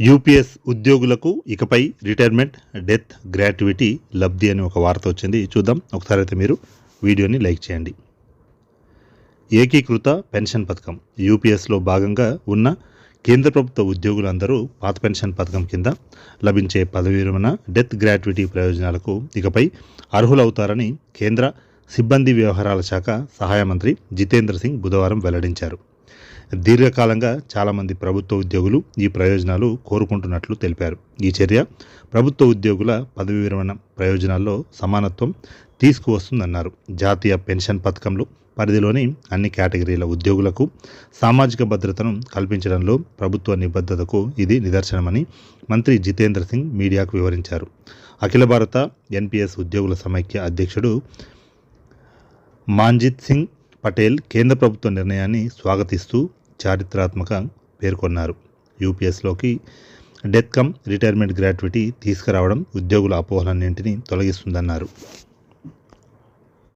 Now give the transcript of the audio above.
UPS ఉద్యోగులకు ఇకపై retirement death gratuity లబ్ధి అని ఒక వార్త వచ్చింది. చూద్దాం. ఒకసారి అయితే మీరు వీడియోని లైక్ చేయండి. ఏకీకృత పెన్షన్ పథకం. యూపీఎస్లో భాగంగా ఉన్న కేంద్ర ప్రభుత్వ ఉద్యోగులందరూ పాత పెన్షన్ పథకం కింద లభించే పదవి విరమణ డెత్ గ్రాట్యుటీ ప్రయోజనాలకు ఇకపై అర్హులవుతారని కేంద్ర సిబ్బంది వ్యవహారాల శాఖ సహాయ మంత్రి జితేంద్ర సింగ్ బుధవారం వెల్లడించారు. దీర్ఘకాలంగా చాలామంది ప్రభుత్వ ఉద్యోగులు ఈ ప్రయోజనాలు కోరుకుంటున్నట్లు తెలిపారు. ఈ చర్య ప్రభుత్వ ఉద్యోగుల పదవి విరమణ ప్రయోజనాల్లో సమానత్వం తీసుకువస్తుందన్నారు. జాతీయ పెన్షన్ పథకంలో పరిధిలోని అన్ని కేటగిరీల ఉద్యోగులకు సామాజిక భద్రతను కల్పించడంలో ప్రభుత్వ నిబద్ధతకు ఇది నిదర్శనమని మంత్రి జితేంద్ర సింగ్ మీడియాకు వివరించారు. అఖిల భారత ఎన్పిఎస్ ఉద్యోగుల సమైక్య అధ్యక్షుడు మాంజిత్ సింగ్ పటేల్ కేంద్ర ప్రభుత్వ నిర్ణయాన్ని స్వాగతిస్తూ చారిత్రాత్మక పేర్కొన్నారు. యూపీఎస్లోకి డెత్ కమ్ రిటైర్మెంట్ గ్రాట్యుటీ తీసుకురావడం ఉద్యోగుల అపోహలన్నింటినీ తొలగిస్తుందన్నారు.